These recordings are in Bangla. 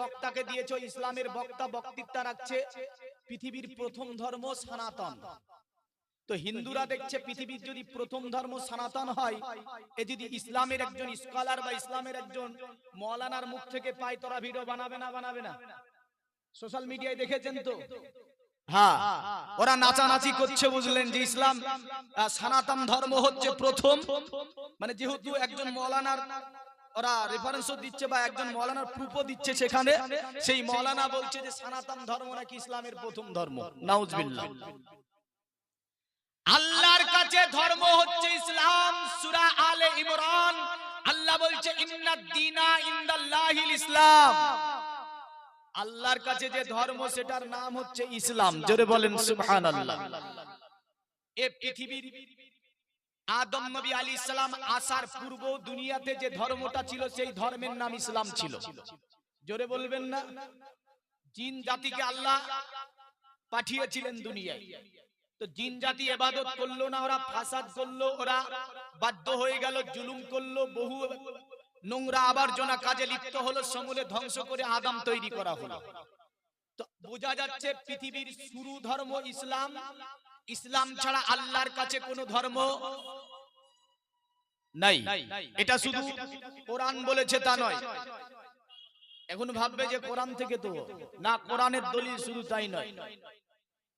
বক্তাকে দিয়েছ ইসলামের বক্তা বক্তৃতা রাখছে, পৃথিবীর প্রথম ধর্ম সনাতন। তো হিন্দুরা দেখছে পৃথিবীর যদি প্রথম ধর্ম সনাতন হয়, এ যদি ইসলামের একজন স্কলার বা ইসলামের একজন মৌলানার মুখ থেকে পায়, তোরা ভিডিও বানাবে না বানাবে না? সোশ্যাল মিডিয়ায় দেখেছেন তো? হ্যাঁ ওরা নাচানাচি করছে, বুঝলেন যে ইসলাম সনাতন ধর্ম হচ্ছে প্রথম। মানে যেহেতু একজন মৌলানার ওরা রেফারেন্সও দিচ্ছে বা একজন মৌলানার দিচ্ছে সেখানে। সেই মৌলানা বলছে যে সনাতন ধর্ম নাকি ইসলামের প্রথম ধর্ম। নাউজবিল্লাহ। আল্লাহর কাছে ধর্ম হচ্ছে ইসলাম আলে ইমরান। আল্লাহ বলছে ইন্নাদ ইসলাম। আল্লাহর কাছে যে ধর্ম, সেটার নাম হচ্ছে ইসলাম। জোরে বলেন, সুবহানাল্লাহ। এ পৃথিবীর আদম নবী আলী ইসলাম আসার পূর্ব দুনিয়াতে যে ধর্মটা ছিল, সেই ধর্মের নাম ইসলাম ছিল। জোরে বলবেন না? জিন জাতিকে আল্লাহ পাঠিয়েছিলেন দুনিয়ায়। তো জিন জাতি এবাদত করল না, ওরা ফাসাদ করল, ওরা বাধ্য হয়ে গেল, জুলুম করল, বহু নোংরা আবর্জনা কাজে লিপ্ত হলো, সমূলে ধ্বংস করে আদাম তৈরি করা হলো। তো বোঝা যাচ্ছে পৃথিবীর শুরু ধর্ম ইসলাম। ইসলাম ছাড়া আল্লাহর কাছে কোনো ধর্ম নাই। এটা শুধু কোরআন বলেছে তা নয়। এখন ভাববে যে কোরআন থেকে তো না কোরআনের দলিল শুধু তাই নয়।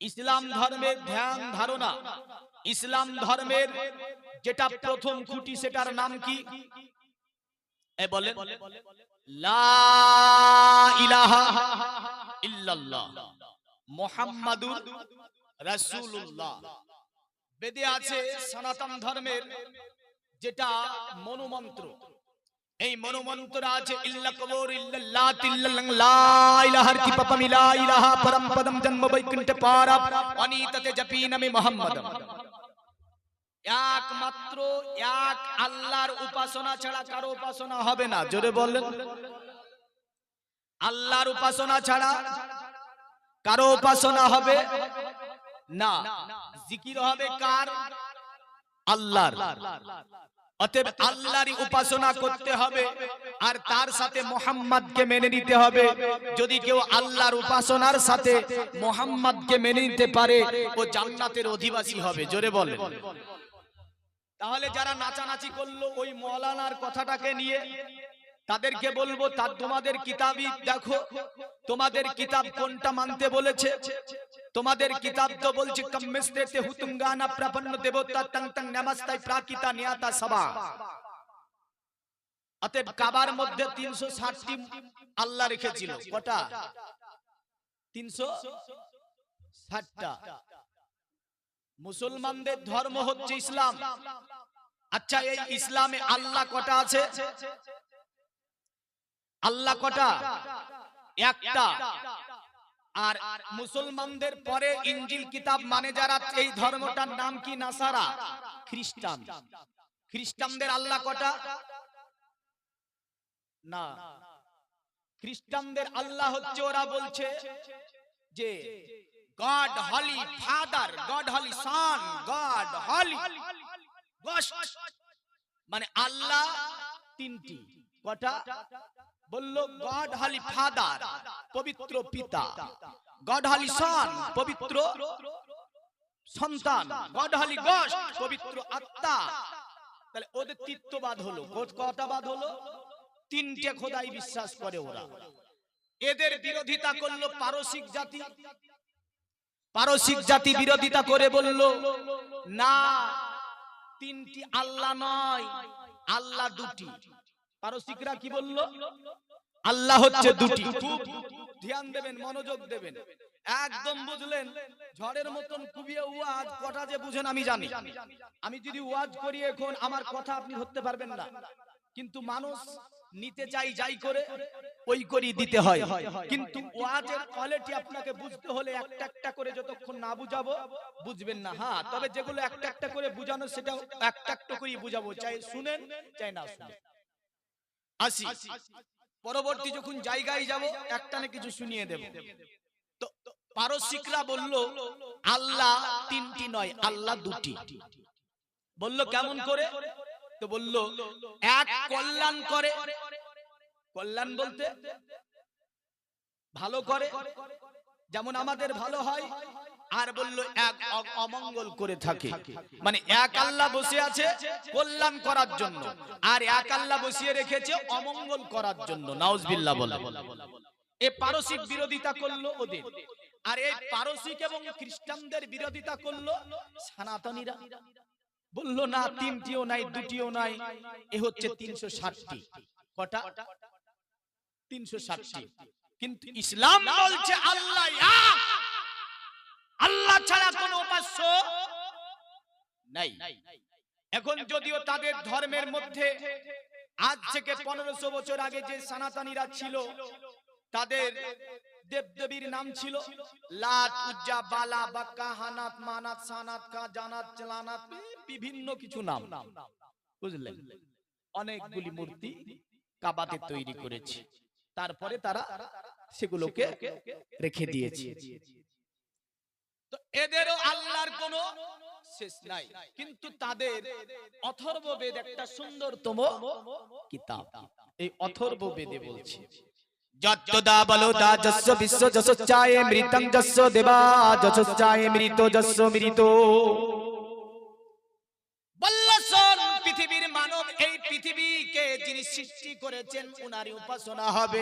ইসলাম ধর্মের ধ্যান ধারণা ইসলাম ধর্মের যেটা প্রথম খুঁটি সেটার নাম কি? এ বলেন লা ইলাহা ইল্লাল্লাহ মুহাম্মাদুর রাসূলুল্লাহ। বেদে আছে সনাতন ধর্মের যেটা মনোমন্ত্র। এই মনোমন্ত্র আছে ইল্লা কবর ইল্লাল্লাহ তিল্লাল্লাহ লা ইলাহার কি পাপা মিলা ইলাহা পরম পদম জন্ম বৈকুণ্ঠ পারা অনিততে জপি নামে মুহাম্মাদম। একমাত্র এক আল্লাহর উপাসনা ছাড়া কারও উপাসনা হবে না। জোরে বললেন আল্লাহর উপাসনা ছাড়া কারও উপাসনা হবে না। জিকির হবে কার? আল্লাহর। অতএব আল্লাহরই উপাসনা করতে হবে আর তার সাথে মোহাম্মদকে মেনে নিতে হবে। যদি কেউ আল্লাহর উপাসনার সাথে মোহাম্মদকে মেনে নিতে পারে ও জান্নাতের অধিবাসী হবে। জোরে বলে তাহলে যারা নাচানাচি করল ওই মৌলানার কথাটাকে নিয়ে তাদেরকে বলব তার তোমাদের কিতাবই দেখো। তোমাদের কিতাব কোনটা মানতে বলেছে? তোমাদের কিতাব তো বলছে কম্মেস্তে তে হুতুঙ্গানা প্রপন্ন দেবতা তং তং নমস্তাই প্রাকিতা নিয়াতা সভা। অতএব কাবার মধ্যে তিনশো ষাটটি আল্লাহ রেখেছিল। কটা? তিনশো ষাটটা। মুসলমানদের ধর্ম হচ্ছে ইসলাম। আচ্ছা এই ইসলামে আল্লাহ কটা আছে? আল্লাহ কটা? একটা। আর মুসলমানদের পরে ইঞ্জিল কিতাব মানে যারা এই ধর্মটার নাম কি নাসারা? খ্রিস্টান। খ্রিস্টানদের আল্লাহ কটা? না। খ্রিস্টানদের আল্লাহ হচ্ছে ওরা বলছে যে God holy father God holy son God holy মানে আল্লাহ তিনটি। কটা? বলল গড হলি ফাদার পবিত্র পিতা। গড হলি সন পবিত্র সন্তান। গড হলি গস্ট পবিত্র আত্মা। তাহলে ওদের তিত্ববাদ হলো কটা বাদ হলো? তিনটে খোদাই বিশ্বাস করে ওরা। এদের বিরোধিতা করল পারসিক জাতি। পারসিক জাতি। বিরোধিতা করে বলল না তিনটি আল্লাহ নয় আল্লাহ দুটি। পারসিকরা কি বলল? আল্লাহ হচ্ছে দুটি। ধ্যান দেবেন মনোযোগ দেবেন। একদম বুঝলেন ঝড়ের মতন কুবিয়ে ওয়াজ কটা যে বুঝেন আমি জানি। আমি যদি ওয়াজ করি এখন আমার কথা আপনি ধরতে পারবেন না। কিন্তু মানুষ নিতে চাই যাই করে ওই করি দিতে হয়। কিন্তু ওয়াজের কোয়ালিটি আপনাকে বুঝতে হলে একটা একটা করে যতক্ষণ না বুঝাবো বুঝবেন না। হ্যাঁ তবে যেগুলো একটা একটা করে বুঝানো সেটা একটা একটা করে বুঝাবো। চাই শুনেন চাই না শুনেন। আসি। পরবর্তী যখন জায়গায় যাব, একটা না কিছু শুনিয়ে দেব। তো পারসিকরা বলল, আল্লাহ তিনটি নয়, আল্লাহ দুটি। বলল, কেমন করে? তো বলল, এক কল্যাণ করে। কল্যাণ বলতে ভালো করে। যেমন আমাদের ভালো হয় আর বলল, এক অমঙ্গল করে থাকে। মানে এক আল্লাহ বসে আছে কল্যাণ করার জন্য, আর এক আল্লাহ বসিয়ে রেখেছে অমঙ্গল করার জন্য, নাউজবিল্লাহ বলে। এ পারসিক বিরোধিতা করল ওদের, আর এই পারসিক এবং খ্রিস্টানদের বিরোধিতা করল সনাতনীরা। বলল, না, তিনটিও নাই, দুটিও নাই, এ হচ্ছে তিনশো ষাটটি। কটা? তিনশো ষাটটি। কিন্তু ইসলাম বলছে। আল্লাহ ছাড়া উপাস্য নাই। এখন যদিও তাদের ধর্মের মধ্যে আজ থেকে পনেরোশো বছর আগে যে সনাতনীরা ছিল, তাদের দেবদেবীর নাম ছিল লাত উজ্জা, বালা, বাক্কা, হানাত, মানাত, সানাত, কা, জানাত বিভিন্ন কিছু নাম। বুঝলেন? অনেকগুলি মূর্তি কাবাতে তৈরি করেছে। তারপরে তারা সেগুলোকে রেখে দিয়েছে। এদেরও আল্লাহর কোনো শেষ নাই। কিন্তু তাদের অথর্ব বেদ একটা সুন্দরতম কিতাব। এই অথর্ব বেদে বলছে যত্তদা পৃথিবীর মানব, এই পৃথিবীকে যিনি সৃষ্টি করেছেন, উনারই উপাসনা হবে।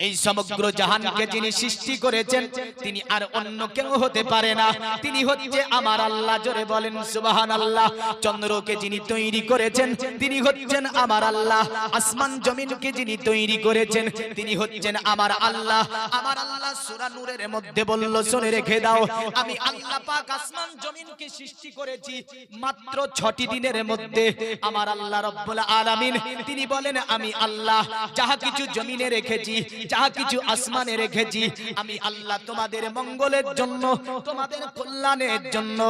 এই সমগ্র জাহানকে যিনি সৃষ্টি করেছেন তিনি আর অন্য কেউ হতে পারে না। তিনি হচ্ছে আমার আল্লাহ জোরে বলেন সুবাহান আল্লাহ। চন্দ্রকে যিনি তৈরি করেছেন তিনি হচ্ছেন আমার আল্লাহ। আসমান জমিনকে যিনি তৈরি করেছেন তিনি হচ্ছেন আমার আল্লাহ। আমার আল্লাহ সূরা নূরের মধ্যে বলল শুনে রেখে দাও আমি আল্লাহ পাক আসমান জমিনকে সৃষ্টি করেছি মাত্র ছটি দিনের মধ্যে। আমার আল্লাহ রব্বুল আলামিন তিনি বলেন আমি আল্লাহ যাহা কিছু জমিনে রেখেছি যাহা কিছু আসমানে রেখেছি, আমি আল্লাহ তোমাদের মঙ্গলের জন্য, তোমাদের কল্যাণের জন্য।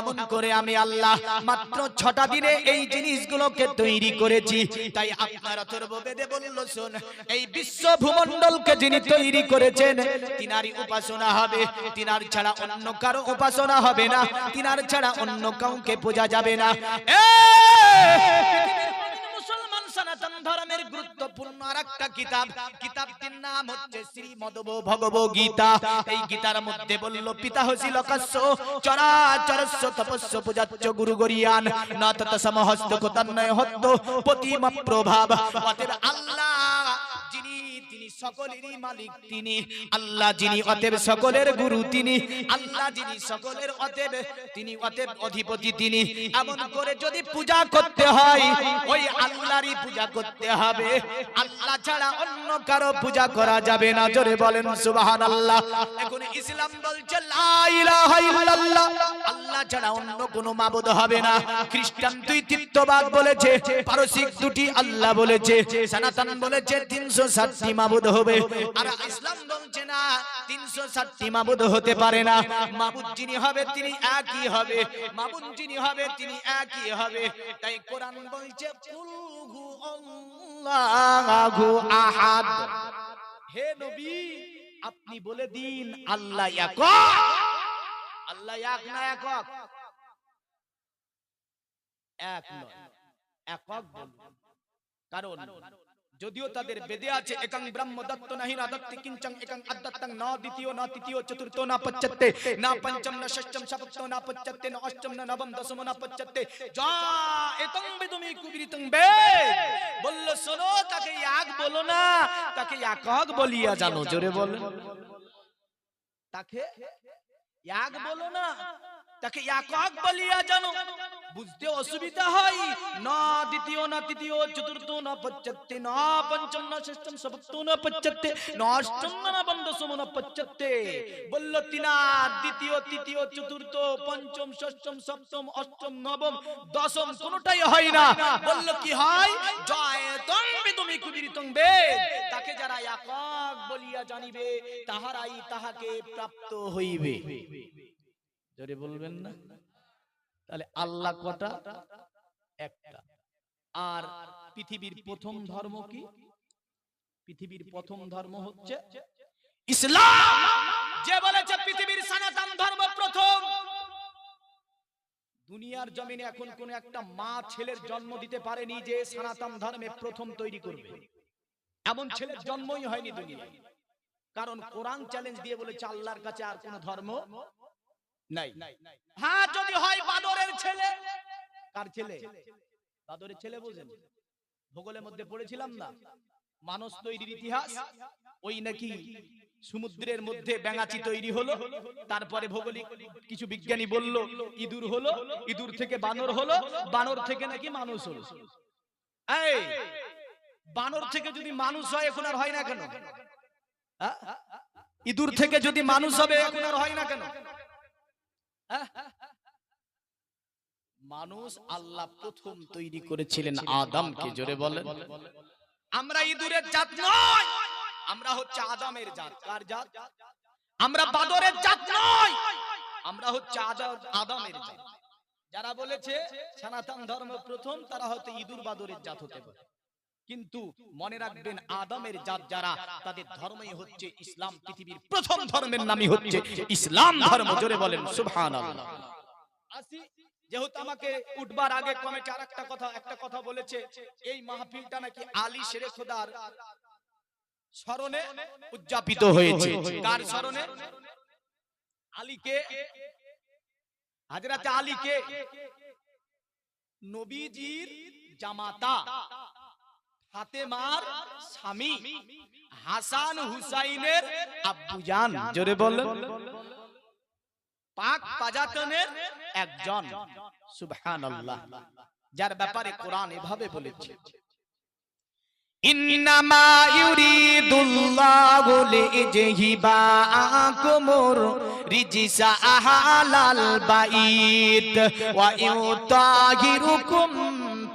এমন করে আমি আল্লাহ মাত্র ছটা দিনে এই জিনিসগুলোকে তৈরি করেছি। তাই আপনার অথর্ব বলল, শোন, এই বিশ্ব ভূমণ্ডলকে যিনি তৈরি করেছেন, তিনারই উপাসনা হবে। তিনার ছাড়া অন্য কারও উপাসনা হবে না। তিনার ছাড়া অন্য কাউকে পূজা যাবে না। সনাতন ধর্মের গুরুত্বপূর্ণ আর একটা কিতাব। কিতাবটির নাম হচ্ছে শ্রীমদব ভগব গীতা। এই গীতার মধ্যে বলল, পিতা হসিল কস্য চরাচরস্য তপস্য পূজাচ্য গুরু গরিয়ান। না সমহস্ত কোতান্নয় হত্ত প্রতিম প্রভাব। অতএব আল্লাহ সকলেরই মালিক তিনি। আল্লাহ যিনি অতএব সকলের গুরু তিনি। আল্লাহ যিনি সকলের অতএব তিনি অতএব অধিপতি তিনি। এমন করে যদি পূজা করতে হয় ওই আল্লাহরই পূজা করতে হবে। আল্লাহ ছাড়া অন্য কারও পূজা করা যাবে না। জোরে বলেন সুবহানাল্লাহ। এখন ইসলাম বলছে লা ইলাহা ইল্লাল্লাহ। আল্লাহ ছাড়া অন্য কোনো মাবুদ হবে না। খ্রিস্টান দুই বলেছে পারসিক দুটি আল্লাহ বলেছে সনাতন বলেছে তিনশো ষাটটি মাবুদ হবে। আর ইসলাম বলছে না, তিনশো ষাটটি মাবুদ হতে পারে না। মাবুদ যিনি হবে, তিনি একই হবে। মাবুদ যিনি হবে, তিনি একই হবে। তাই কোরআন বলছে আহাদ। হে নবী, আপনি বলে দিন, আল্লাহ একক। আল্লাহ এক না একক? এক একক। কারণ? যদিও তাদের বেদে আছে একাং ব্রহ্ম দত্ত নাহি না দত্তি কিঞ্চং একাং আদত্তং না দ্বিতীয় না তৃতীয় চতুর্থ না পঞ্চত্তে না পঞ্চম না ষষ্ঠম সপ্তম না পঞ্চত্তে না অষ্টম না নবম দশম না পঞ্চত্তে যা এতং বেদমি কুবিরিতং বে বলল শোনো তাকে এক বলো না তাকে একক বলিয়া জানো জোরে বলো। তাকে এক বলো না তাকে একক বলিয়া জানো। বুঝতে অসুবিধা হয়। না দ্বিতীয়, না তৃতীয়, চতুর্থ, না পঞ্চত্তে না পঞ্চম, না ষষ্ঠম, সপ্তম, না পঞ্চত্তে না অষ্টম, না দশম না পঞ্চত্তে বলল তিনার দ্বিতীয়, তৃতীয়, চতুর্থ, পঞ্চম, ষষ্ঠম, সপ্তম, অষ্টম, নবম, দশম, কোনটাই হয় না। বলল, কি হয়? জয় তম্বে, তুমি কুদিরিতং বেদ তাকে যারা একক বলিয়া জানিবে, তাহারাই তাহাকে প্রাপ্ত হইবে। জোরে বলবেন না তাহলে আল্লাহ কটা? একটা। আর পৃথিবীর প্রথম ধর্ম কি? পৃথিবীর প্রথম ধর্ম হচ্ছে ইসলাম। যে বলেছে পৃথিবীর সনাতন ধর্ম প্রথম। দুনিয়ার জমিনে এখন কোন একটা মা ছেলের জন্ম দিতে পারেনি যে সনাতন ধর্মে প্রথম তৈরি করবে। এমন ছেলের জন্মই হয়নি দুনিয়ায়। কারণ কোরআন চ্যালেঞ্জ দিয়ে বলেছে আল্লাহর কাছে আর কোন ধর্ম নাই। হ্যাঁ যদি হয় বাদরের ছেলে। কার ছেলে? বাদরের ছেলে বোঝেন। ভূগোলের মধ্যে পড়েছিলাম না। মানুষ তৈরির ইতিহাস ওই নাকি সমুদ্রের মধ্যে ব্যাঙাচি তৈরি হলো তারপরে ভৌগোলিক কিছু বিজ্ঞানী বলল ইঁদুর হলো ইঁদুর থেকে বানর হলো বানর থেকে নাকি মানুষ হলো। এই বানর থেকে যদি মানুষ হয় এখন আর হয় না কেন? ইঁদুর থেকে যদি মানুষ হবে এখন আর হয় না কেন? মানুষ আল্লাহ প্রথম তৈরি করেছিলেন আদমকে জোরে বলেন। আমরা ইঁদুরের জাত নয় আমরা হচ্ছে আদমের জাত। কার জাত? আমরা বাদরের জাত নয় আমরা হচ্ছে আদম আদমের জাত। যারা বলেছে সনাতন ধর্ম প্রথম তারা হয়তো ইঁদুর বাদরের জাত হতে পারে। কিন্তু মনে রাখবেন আদমের জাত যারা তাদের ধর্মই হচ্ছে ইসলাম পৃথিবীর প্রথম ধর্মের নামই হচ্ছে ইসলাম ধর্ম জোরে বলেন সুবহানাল্লাহ। আসি যেহেতু আমাকে উঠবার আগে কমিটি আর একটা কথা একটা কথা বলেছে এই মাহফিলটা নাকি আলী শেরে খোদার স্মরণে উদযাপিত হয়েছে। কার স্মরণে? আলীকে হাজরাতে আলীকে নবীজির জামাতা। ফাতেমার স্বামী হাসান হুসাইনের আব্বুজান। জোরে বললেন। পাক পাজাতনের একজন। সুবহানাল্লাহ। যার ব্যাপারে কোরআন এভাবে বলেছে। ইন্নামা ইউরিদুল্লাহু লিইজহিবা আকুমুর আহালাল বাইত ওয়া ইউতাহিরুকুম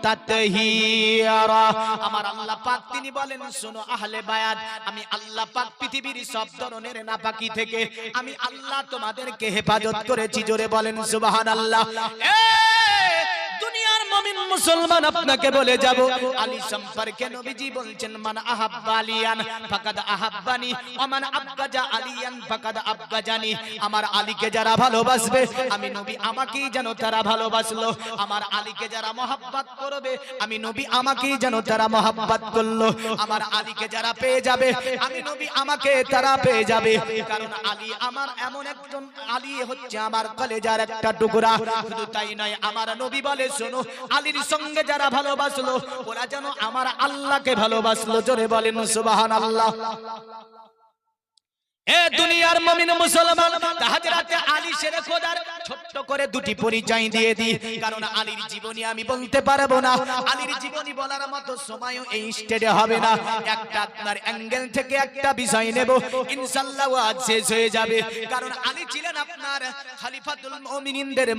তাতহীরা আমার আল্লাহ পাক তিনি বলেন শোনো আহলে বায়াত আমি আল্লাহ পাক পৃথিবীর সব ধরনের নাপাকি থেকে আমি আল্লাহ তোমাদেরকে হেফাজত করেছি। জোরে বলেন সুবহানাল্লাহ। এ দুনিয়ার মুমিন মুসলমান আপনাকে বলে যাব, আলী সম্পর্কে নবীজি বলছেন, মান আহাব্বা আলিয়ান, ফাকাদ আহাব্বানি ওয়া মান আবগাজা আলিয়ান, ফাকাদ আবগাজানি আমার আলীকে যারা ভালোবাসবে, আমি নবী আমাকেই যেন তারা ভালোবাসলো। আমার আলীকে যারা মহাব্বত করবে, আমি নবী আমাকেই যেন তারা মহাব্বত করল। আমার আলীকে যারা পেয়ে যাবে, আমি নবী আমাকে তারা পেয়ে যাবে। কারণ আলী আমার এমন একজন, আলী হচ্ছে আমার কলেজার একটা টুকরা। শুধু তাই নয়, আমার নবী বলে শোনো আলীর সঙ্গে যারা ভালোবাসলো ওরা যেন আমার আল্লাহকে ভালোবাসলো। জোরে বলেন সুবাহান আল্লাহ দুনিয়ার মমিন মুসলমান আলী খোদার ছোট্ট করে দুটি পরিচয় দিয়ে দিই কারণ আলীর জীবনী আমি বলতে পারব না। আলীর জীবনী বলার মতো এই স্টেডে হবে না। একটা আপনার অ্যাঙ্গেল থেকে একটা বিষয় নেব। আজ শেষ হয়ে যাবে। কারণ আলী ছিলেন আপনার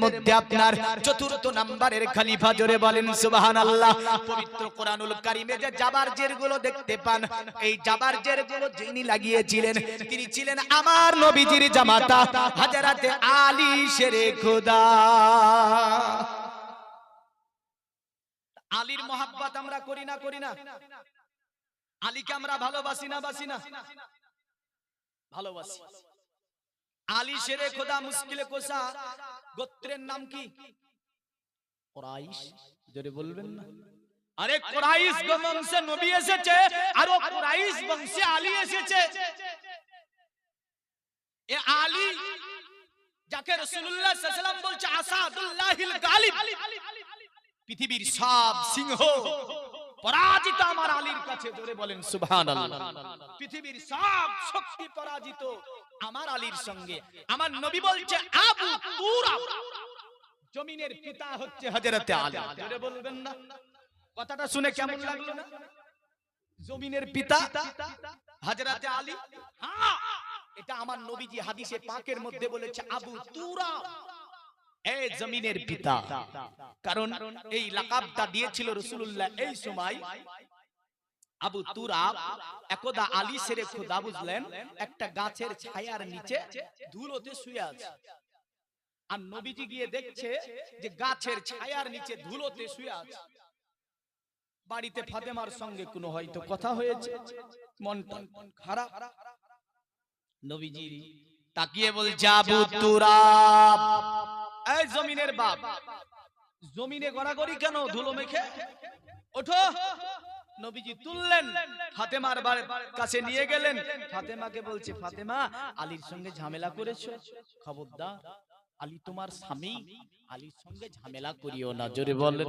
মধ্যে আপনার চতুর্থ নাম্বারের খলিফা। জোরে বলেন, সুবহানাল্লাহ। পবিত্র কোরআনুল কারীমে যে গুলো দেখতে পান, এই জাবারজেরগুলো যিনি লাগিয়েছিলেন, তিনি ছিলেন আমার নবীজির জামাতা হাজারাতে আলী শেরে খোদা। আলীর মোহাব্বত আমরা করি না করি না। আলীকে আমরা ভালোবাসি না, বাসি না। ভালোবাসি। আলী শেরে খোদা মুশকিলে কোসা গোত্রের নাম কি? বলবেন না। আরে কোরাইশ বংশে নবী এসেছে, আর কোরাইশ বংশে আলী এসেছে। এ আলী, যাকে আলাইহি ওয়াসাল্লাম বলছে আসাদুল্লাহিল গালিব, পৃথিবীর সব সিংহ, পরাজিত আমার আলীর কাছে জোরে বলেন, সুবহানাল্লাহ। পৃথিবীর সব শক্তি পরাজিত আমার আলীর সঙ্গে। আমার নবী বলছে, আবু তুরাব জমিনের পিতা হচ্ছে আলী। জোরে বলবেন না। কথাটা শুনে কেমন লাগল না? জমিনের পিতা হযরতে আলী? হ্যাঁ এটা আমার নবীজি হাদিসে পাকের মধ্যে বলেছে, আবু তুরাব এ জমিনের পিতা। কারণ এই লাকাবটা দিয়েছিল রাসূলুল্লাহ এই সময়। আবু একদা আলী সেরে খোদা বুঝলেন, একটা গাছের ছায়ার নিচে ধুলোতে শুয়ে আছে। আর নবীজি গিয়ে দেখছে যে গাছের ছায়ার নিচে ধুলোতে শুয়ে আছে। বাড়িতে ফাতেমার সঙ্গে কোনো হয়তো কথা হয়েছে, মনটা খারাপ। নবীজি তাকিয়ে বলছে আবু তুরাব এই জমিনের বাপ জমিনে গড়াগড়ি কেন ধুলো মেখে? ওঠো। নবীজি তুললেন ফাতেমার কাছে নিয়ে গেলেন। ফাতেমাকে বলছে ফাতেমা আলীর সঙ্গে ঝামেলা করেছ? খবরদার আলী তোমার স্বামী। আলীর সঙ্গে ঝামেলা করিও না। জোরে বলেন।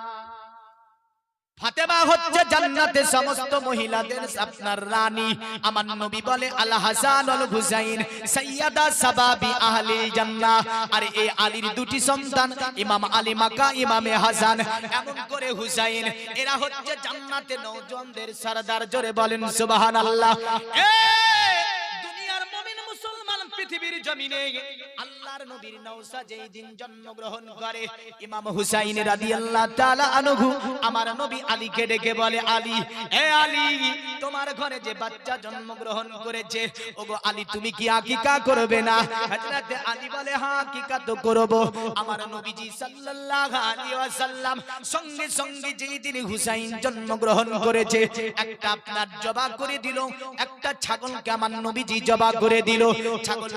ফাতেমা হচ্ছে জান্নাতে সমস্ত মহিলাদের আপনার রানী। আমার নবী বলে, আল হাসান আল হুসাইন, সাইয়াদা সাবাবি আহলিল জান্নাহ। আর এই আলীর দুটি সন্তান, ইমাম আলী মাকা, ইমামে হাসান। এমন করে হুসাইন, এরা হচ্ছে জান্নাতে নওজোয়ানদের সরদার। জোরে বলেন, সুবহানাল্লাহ। এ পৃথিবীর জমিনে আল্লাহর নবীর নওসা যেই দিন জন্মগ্রহণ করে, ইমাম হুসাইন রাদিয়াল্লাহু তাআলা আনহু আমার নবী আলীকে ডেকে বলে, আলী, এ আলী, তোমার ঘরে যে বাচ্চা জন্মগ্রহণ করেছে, ওগো আলী, তুমি কি আকিকা করবে না? হযরত আলী বলে হ্যাঁ আকিকা তো করব। আমার নবীজি সাল্লাল্লাহু আলাইহি ওয়াসাল্লাম সঙ্গে সঙ্গে যেই দিন হুসাইন জন্মগ্রহণ করেছে, একটা আপনার জবা করে দিল, একটা ছাগলকে আমার নবীজি জবা করে দিল।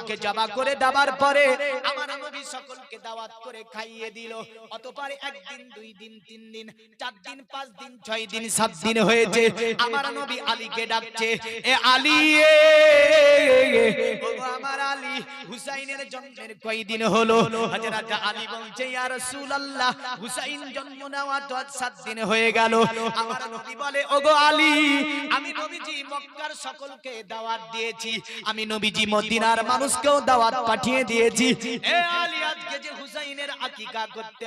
ছাগলকে জবা করে দেওয়ার পরে আমার নবী সকলকে দাওয়াত করে খাইয়ে দিল অতপর একদিন দুই দিন তিন দিন চার দিন পাঁচ দিন ছয় দিন সাত দিন হয়েছে আমার নবী আলীকে ডাকছে এ আলী আমার আলী হুসাইনের জন্মের কয়দিন হলো হযরত আলী বলছে ইয়া রাসূলুল্লাহ হুসাইন জন্ম নেওয়া তো আজ সাত দিন হয়ে গেল আমার নবী বলে ওগো আলী আমি নবীজি মক্কার সকলকে দাওয়াত দিয়েছি আমি নবীজি মদিনার মানুষকেও দাওয়াত পাঠিয়ে দিয়েছি করতে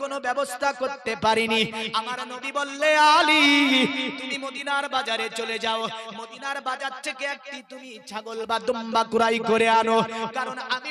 কোনো ব্যবস্থা করতে পারিনি। আমার নবী বললে, আলী, তুমি মদিনার বাজারে চলে যাও। মদিনার বাজার থেকে একটি তুমি ছাগল বা দুম্বা কুরাই করে আনো। কারণ আমি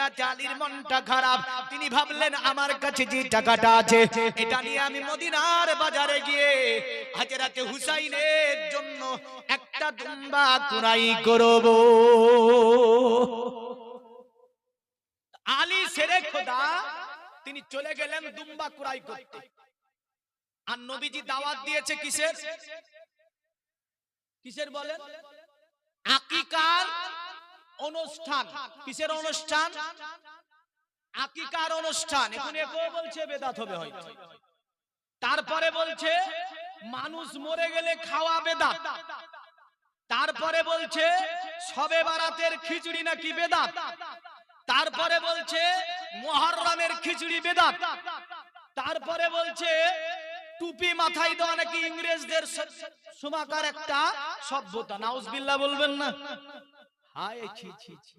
তিনি ভাবলেন, আমার কাছে যে টাকাটা আছে, এটা নিয়ে আমি মদিনার বাজারে গিয়ে হুসাইনের জন্য একটা দুম্বা করব। আলী সেরে খোদা, তিনি চলে গেলেন দুম্বা কুরাই করতে। আর নবীজি দাওয়াত দিয়েছে কিসের? কিসের বলেন? আকিকার অনুষ্ঠান। কিসের অনুষ্ঠান? আকিকার অনুষ্ঠান। এখন একও বলছে বেদাত হবে হয়তো। তারপরে বলছে মানুষ মরে গেলে খাওয়া বেদাত। তারপরে বলছে সবে বারাতের খিচুড়ি নাকি বেদাত। তারপরে বলছে মহররমের খিচুড়ি বেদাত। তারপরে বলছে টুপি মাথায় দেওয়া নাকি ইংরেজদের সমাকার একটা সভ্যতা। নাউজবিল্লাহ বলবেন না? হায় ছি ছি ছি।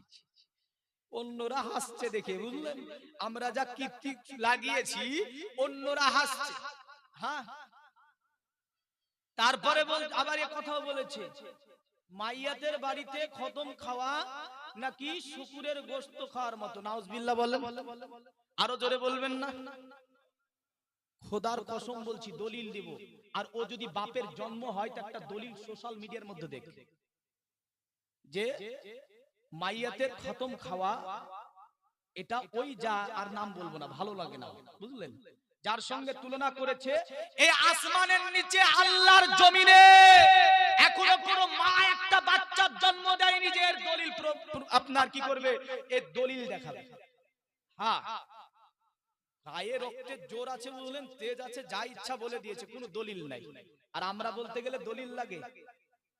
অন্যরা হাসছে দেখে বুঝলেন? আমরা যা কীর্তি লাগিয়েছি অন্যরা হাসছে। হ্যাঁ তারপরে আবার এ কথাও বলেছে মাইয়াতের বাড়িতে খতম খাওয়া নাকি শুকুরের গোস্ত খাওয়ার মতো? নাউজবিল্লাহ বলেন। আরও জোরে বলবেন না? খোদার কসম বলছি দলিল দিব। আর ও যদি বাপের জন্ম হয় তো একটা দলিল সোশ্যাল মিডিয়ার মধ্যে দেখবে যে মাইয়াতের খতম খাওয়া, এটা ওই যা আর নাম বলব না, ভালো লাগে না। বুঝলেন? যার সঙ্গে তুলনা করেছে এই আসমানের নিচে আল্লাহর জমিনে। এখনও কোনো মা একটা বাচ্চার জন্ম দেয়নি যে এর দলিল আপনার কি করবে? এর দলিল দেখাবে। হ্যাঁ। গায়ে রক্তের জোর আছে বুঝলেন, তেজ আছে, যা ইচ্ছা বলে দিয়েছে, কোনো দলিল নাই। আর আমরা বলতে গেলে দলিল লাগে।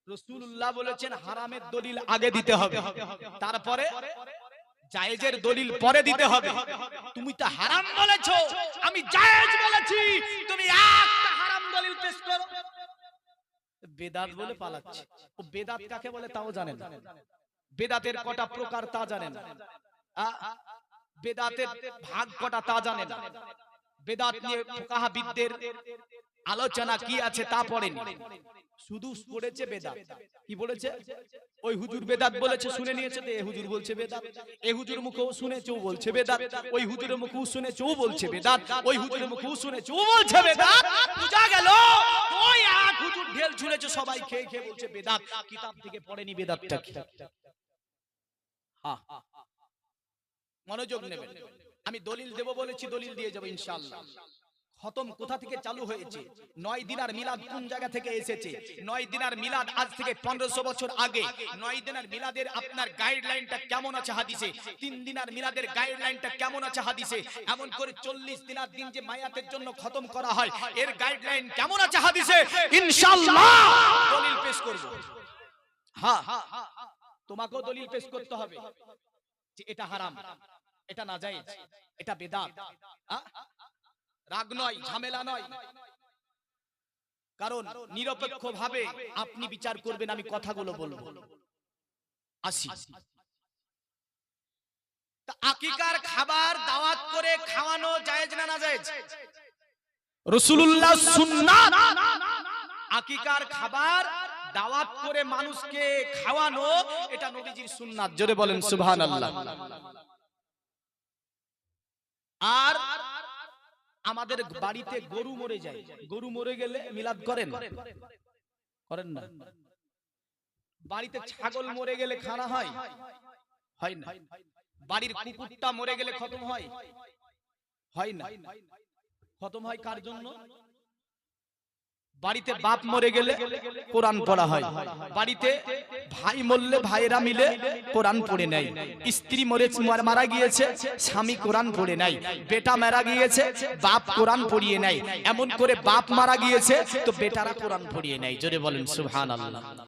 রসুল্লাহ বলেছেন, হারামের দলিল আগে দিতে হবে। তারপরে জায়েজের দলিল পরে দিতে হবে। তুমি তো হারাম বলেছ, আমি জায়েজ বলেছি, তুমি একটা হারাম দলিল পেশ করো। বেদাত বলে পালাচ্ছে। ও বেদাত কাকে বলে তাও জানেন বেদাতের কটা প্রকার তা জানেন বেদাতের ভাগ কটা তা জানেন। বেদাত নিয়ে ফুকাহাবিদদের আলোচনা কি আছে তা পড়েনি। শুধু পড়েছে বেদাত। কি বলেছে? ওই হুজুর বেদাত বলেছে শুনে নিয়েছে তো এ হুজুর বলছে বেদাত। এ হুজুর মুখেও শুনেছে ও বলছে বেদাত। ওই হুজুরের মুখেও শুনেছে ও বলছে বেদাত। ওই হুজুরের মুখেও শুনেছে ও বলছে বেদাত। বুঝা গেল? ওই এক হুজুর ঢেল ছুঁড়েছে সবাই খেয়ে খেয়ে বলছে বেদাত। কিতাব থেকে পড়েনি বেদাতটা কি? হ্যাঁ মনোযোগ নেবেন। আমি দলিল দেব বলেছি দলিল দিয়ে যাব ইনশাআল্লাহ। খতম কোথা থেকে চালু হয়েছে? নয় দিনার মিলাদ কোন জায়গা থেকে এসেছে? নয় দিনার মিলাদ আজ থেকে পনেরোশো বছর আগে। নয় দিনার মিলাদের আপনার গাইডলাইনটা কেমন আছে হাদিসে? তিন দিনার মিলাদের গাইডলাইনটা কেমন আছে হাদিসে? এমন করে চল্লিশ দিনার দিন যে মায়াতের জন্য খতম করা হয়, এর গাইডলাইন কেমন আছে হাদিসে? ইনশাআল্লাহ! দলিল পেশ করব। হ্যাঁ তোমাকেও দলিল পেশ করতে হবে যে এটা হারাম, এটা না যায় এটা বেদাত? রাগ নয়, ঝামেলা নয়। কারণ নিরপেক্ষ ভাবে আপনি বিচার করবেন, আমি কথাগুলো বলব। আসি। আকিকার খাবার দাওয়াত করে খাওয়ানো জায়েজ না না জায়েজ রাসূলুল্লাহ সুন্নাত। আকিকার খাবার দাওয়াত করে মানুষকে খাওয়ানো, এটা নবীজির সুন্নাত। জোরে বলেন, সুবহানাল্লাহ। আর আমাদের বাড়িতে গরু মরে যায়। গরু মরে গেলে মিলাদ করেন? করেন না। বাড়িতে ছাগল মরে গেলে খানা হয়? হয় না। বাড়ির কুকুরটা মরে গেলে খতম হয়? হয় না। খতম হয় কার জন্য? বাড়িতে বাপ মরে গেলে কোরআন পড়া হয়। বাড়িতে ভাই মরলে ভাইয়েরা মিলে কোরআন পড়ে নেয়। স্ত্রী মরে মারা গিয়েছে স্বামী কোরআন পড়ে নাই বেটা মারা গিয়েছে বাপ কোরআন পড়িয়ে নেয়। এমন করে বাপ মারা গিয়েছে তো বেটারা কোরআন পড়িয়ে নেয়। জোরে বলেন সুবহানাল্লাহ।